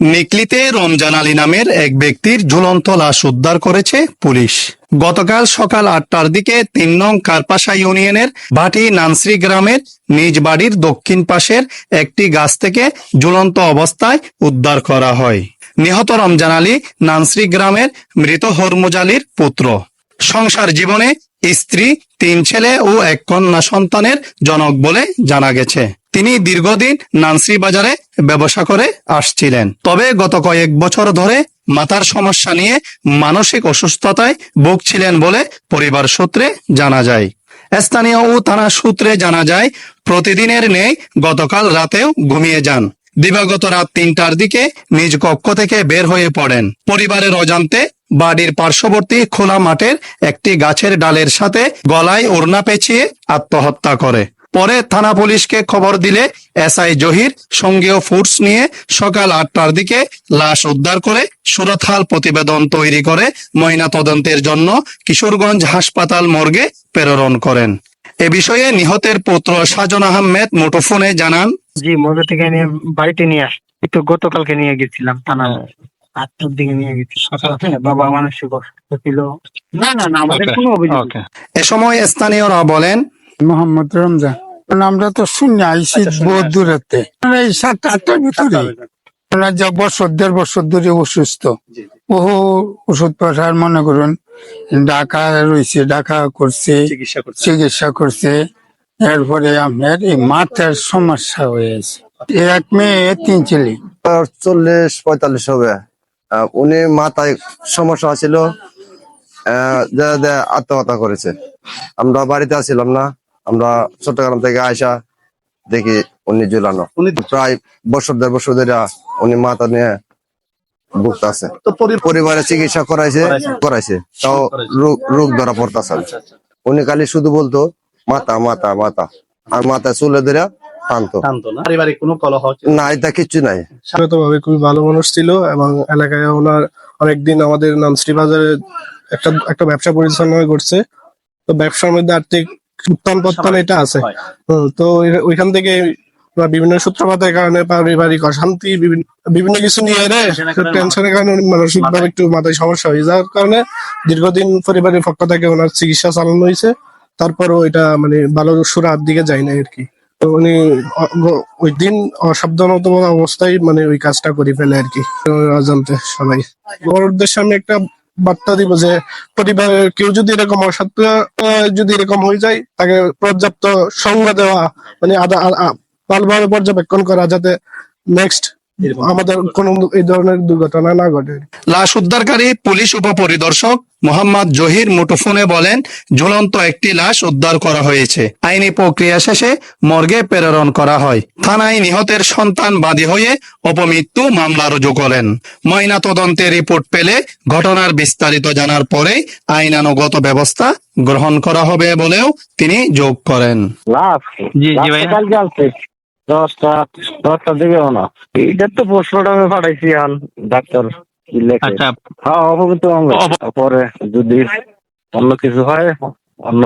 নিকলিতে রমজান আলী নামের এক ব্যক্তির ঝুলন্ত লাশ উদ্ধার করেছে পুলিশ। গতকাল সকাল আটটার দিকে তিন নং কারপাশা ইউনিয়নের ভাটি নানসরি গ্রামের নিজ বাড়ির দক্ষিণ পাশের একটি গাছ থেকে ঝুলন্ত অবস্থায় উদ্ধার করা হয়। নিহত রমজান আলী নানসরি গ্রামের মৃত হরমুজ পুত্র। সংসার জীবনে স্ত্রী, তিন ছেলে ও এক কন্যা সন্তানের জনক বলে জানা গেছে। তিনি দীর্ঘদিন নানসি বাজারে ব্যবসা করে আসছিলেন। তবে গত কয়েক বছর ধরে মাথার সমস্যা নিয়ে মানসিক অসুস্থতায় ভুগছিলেন বলে পরিবার সূত্রে জানা যায়। স্থানীয় ও থানা সূত্রে জানা যায়, প্রতিদিনের নেই, গতকাল রাতেও ঘুমিয়ে যান। দিবাগত রাত তিনটার দিকে নিজ কক্ষ থেকে বের হয়ে পড়েন। পরিবারের অজান্তে বাড়ির পার্শ্ববর্তী খোলা মাঠের একটি গাছের ডালের সাথে গলায় ওড়না পেঁচিয়ে আত্মহত্যা করে। পরে থানা পুলিশকে খবর দিলে এসআই জহির সঙ্গেও ফুডস নিয়ে সকাল আটটার দিকে লাশ উদ্ধার করে সুরতহাল প্রতিবেদন তৈরি করে ময়না তদন্তের জন্য কিশোরগঞ্জ হাসপাতাল মর্গে প্রেরণ করেন। এ বিষয়ে নিহতের পুত্র সাজন আহমেদ মুঠোফোনে জানান জি মজা থেকে নিয়ে বাড়িতে নিয়ে আস একটু গতকালকে নিয়ে গেছিলাম থানা আটটার দিকে নিয়ে গেছি। সকালে বাবা মানসিক অসুস্থ ছিল। না না না আমাদের কোনো অভিযোগ। এ সময় স্থানীয়রা বলেন মোহাম্মদ রমজান। আমরা তো শূন্য আইসি বহু দূরত্বে এই সাতটা আটটার ভিতরে। ওনার যা বছর দেড় বছর ধরে অসুস্থ। বহু ওষুধ পাঠার মনে করুন। ডাকা রয়েছে ডাকা করছে চিকিৎসা করছে। এরপরে আপনার এই মাথার সমস্যা হয়েছে এক মেয়ে তিন ছেলে। চল্লিশ পঁয়তাল্লিশ হবে। আহ, উনি মাথায় সমস্যা ছিল আহ, যা যা আত্মহত্যা করেছে। আমরা বাড়িতে আছিলাম না। আমরা চট্টগ্রাম থেকে আয়সা দেখি উনি ঝুলানো। উনি প্রায় বছর দেড় বছর ধরে উনি মাথা নিয়ে ভুগতে আছে পরিবারে চিকিৎসা করাইছে করাইছে। তাও রোগ রোগ ধরা পড়তেছে। উনি খালি শুধু বলতো মাথা মাথা মাথা। আর মাথায় চুলে ধরে টানতো। পারিবারিক কোনো কলহ না? এটা কিচ্ছু নাই। ভাবে খুবই ভালো মানুষ ছিল এবং এলাকায় ওনার অনেকদিন আমাদের নামশ্রী বাজারে একটা একটা ব্যবসা পরিচালনা করছে তো ব্যবসার মধ্যে আর্থিক উত্থান পত্তন এটা আছে। তো ওইখান থেকে বিভিন্ন সূত্রপাতের কারণে পারিবারিক অশান্তি বিভিন্ন কিছু নিয়ে রে টেনশনের কারণে মানসিক ভাবে একটু মাথায় সমস্যা হয়ে যাওয়ার কারণে দীর্ঘদিন পরিবারের পক্ষ থেকে ওনার চিকিৎসা চালানো হয়েছে। তারপরও এটা মানে ভালো সুরার দিকে যায় না আর কি। তো উনি ওই দিন অসাবধানত অবস্থায় মানে ওই কাজটা করে ফেলে আর কি। অজান্তে সবাই। ওর উদ্দেশ্যে আমি একটা বার্তা দিব যে পরিবারের কেউ যদি এরকম অসত্য আহ, যদি এরকম হয়ে যায় তাকে পর্যাপ্ত সংজ্ঞা দেওয়া মানে ভালোভাবে পর্যবেক্ষণ করা যাতে নেক্সট আমাদের কোনো এই ধরনের দুর্ঘটনা না ঘটে। লাশ উদ্ধারকারী পুলিশ উপপরিদর্শক মোহাম্মদ জহির মুঠোফোনে বলেন ঝুলন্ত একটি লাশ উদ্ধার করা হয়েছে। আইনি প্রক্রিয়া শেষে মর্গে প্রেরণ করা হয়। থানায় নিহতের সন্তান বাদী হয়ে অপমৃত্যু মামলা রুজু করেন। ময়না তদন্তের রিপোর্ট পেলে ঘটনার বিস্তারিত জানার পরে আইনানুগত ব্যবস্থা গ্রহণ করা হবে বলেও তিনি যোগ করেন। লাভ জি, জি ভাই। দশটা দশটার দিকে না। এইটা তো প্রশ্নটা আমি পাঠাইছি আন ডাক্তার আচ্ছা। হ্যাঁ অবগত পরে যদি অন্য কিছু হয় অন্য